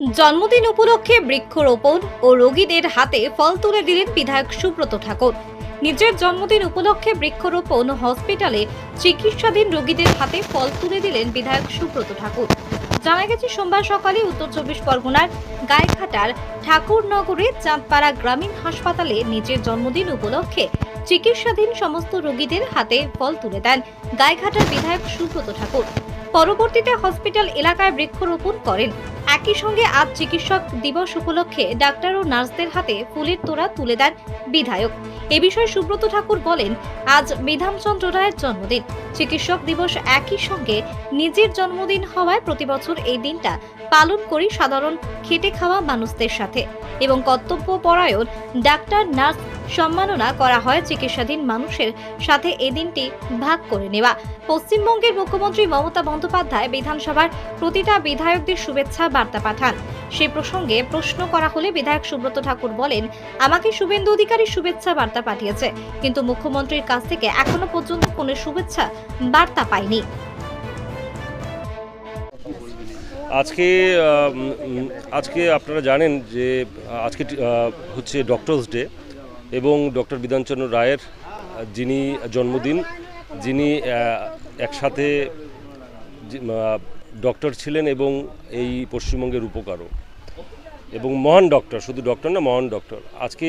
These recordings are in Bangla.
জন্মদিন উপলক্ষে বৃক্ষরোপণ ও রোগীদের হাতে ফল তুলে দিলেন বিধায়ক সুব্রত ঠাকুর। নিজের জন্মদিন উপলক্ষে বৃক্ষরোপণ হসপিটালে চিকিৎসাধীন রোগীদের হাতে ফল তুলে দিলেন বিধায়ক সুব্রত ঠাকুর। জানা গেছে, সোমবার সকালে উত্তর চব্বিশ পরগনার গায়েঘাটার ঠাকুরনগরে চাঁদপাড়া গ্রামীণ হাসপাতালে নিজের জন্মদিন উপলক্ষে চিকিৎসাধীন সমস্ত রোগীদের হাতে ফল তুলে দেন গায়েঘাটার বিধায়ক সুব্রত ঠাকুর। পরবর্তীতে হসপিটাল এলাকায় বৃক্ষরোপণ করেন। একই সঙ্গে আজ চিকিৎসক দিবস উপলক্ষে ডাক্তার ও নার্সদের হাতে ফুলের তোড়া তুলে দেন বিধায়ক। এ বিষয়ে সুব্রত ঠাকুর বলেন, আজ বিধানচন্দ্র রায়ের জন্মদিন। চিকিৎসক দিবস একই সঙ্গে নিজের জন্মদিন হওয়ায় প্রতি বছর এই দিনটা পালন করি সাধারণ খেটে খাওয়া মানুষদের সাথে। এবং কর্তব্য পরায়ণ ডাক্তার, নার্স সম্মাননা করা হয় চিকিৎসাধীন মানুষের সাথে এই দিনটি ভাগ করে নেওয়া। পশ্চিমবঙ্গের মুখ্যমন্ত্রী মমতা বন্দ্যোপাধ্যায় বিধানসভার প্রতিটা বিধায়কদের শুভেচ্ছা বার্তা পাঠান। সে প্রসঙ্গে প্রশ্ন করা হলে বিধায়ক সুব্রত ঠাকুর বলেন, আমাকে শুভেন্দু অধিকারী শুভেচ্ছা বার্তা পাঠিয়েছে, কিন্তু মুখ্যমন্ত্রীর কাছ থেকে এখনও পর্যন্ত কোনো শুভেচ্ছা বার্তা পাইনি। আজকে আজকে আপনারা জানেন যে, আজকে হচ্ছে ডক্টরস ডে এবং ডক্টর বিধানচন্দ্র রায়ের যিনি জন্মদিন, যিনি একসাথে ডক্টর ছিলেন এবং এই পশ্চিমবঙ্গের উপকারও এবং মহান ডক্টর, শুধু ডক্টর না, মহান ডক্টর। আজকে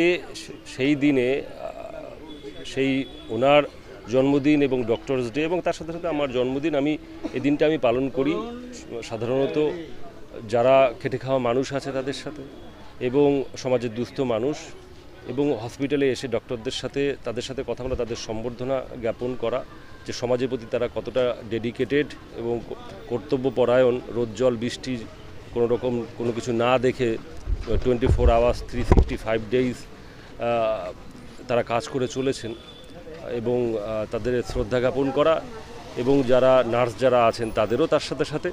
সেই দিনে সেই ওনার জন্মদিন এবং ডক্টরস ডে এবং তার সাথে সাথে আমার জন্মদিন, আমি, এই দিনটা আমি পালন করি। সাধারণত যারা খেটে খাওয়া মানুষ আছে তাদের সাথে এবং সমাজের দুস্থ মানুষ এবং হসপিটালে এসে ডক্টরদের সাথে, তাদের সাথে কথা বলা, তাদের সম্বর্ধনা জ্ঞাপন করা, যে সমাজের প্রতি তারা কতটা ডেডিকেটেড এবং কর্তব্যপরায়ণ রোদ, জল, বৃষ্টি, কোনো রকম কোনো কিছু না দেখে twenty four hours three sixty five days তারা কাজ করে চলেছেন এবং তাদের শ্রদ্ধা জ্ঞাপন করা এবং যারা নার্স যারা আছেন তাদেরও তার সাথে সাথে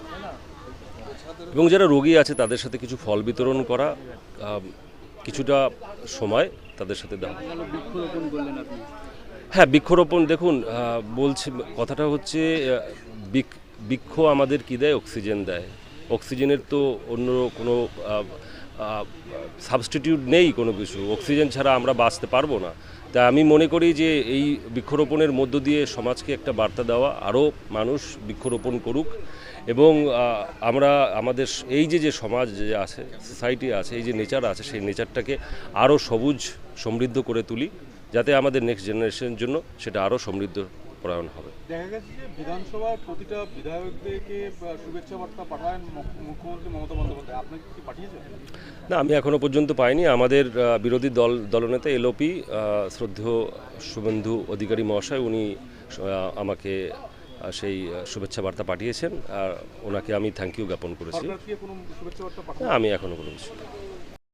এবং যারা রোগী আছে তাদের সাথে কিছু ফল বিতরণ করা কিছুটা সময় তাদের সাথে দেওয়া হ্যাঁ বৃক্ষরোপণ দেখুন বলছি কথাটা হচ্ছে বৃক্ষ আমাদের কী দেয়? অক্সিজেন দেয়। অক্সিজেনের তো অন্য কোনো সাবস্টিটিউট নেই কোনো কিছু, অক্সিজেন ছাড়া আমরা বাঁচতে পারব না। তা আমি মনে করি যে এই বৃক্ষরোপণের মধ্য দিয়ে সমাজকে একটা বার্তা দেওয়া, আরও মানুষ বৃক্ষরোপণ করুক এবং আমরা আমাদের এই যে যে সমাজ যে আছে, সোসাইটি আছে, এই যে নেচার আছে, সেই নেচারটাকে আরও সবুজ, সমৃদ্ধ করে তুলি, যাতে আমাদের নেক্সট জেনারেশনের জন্য সেটা আরও সমৃদ্ধ পরায়ণ হবে। দেখা গেছে যে বিধানসভার প্রতিটা বিধায়কদেরকে শুভেচ্ছা বার্তা পাঠান মুখ্যমন্ত্রী মমতা বন্দ্যোপাধ্যায়। আপনাকে কি পাঠিয়েছেন? না আমি এখনও পর্যন্ত পাইনি। আমাদের বিরোধী দল দলনেতা এলওপি শ্রদ্ধেয় শুভেন্দু অধিকারী মহাশয় উনি আমাকে সেই শুভেচ্ছা বার্তা পাঠিয়েছেন। আর ওনাকে আমি থ্যাংক ইউ জ্ঞাপন করেছি। আমি এখনও কোনো কিছু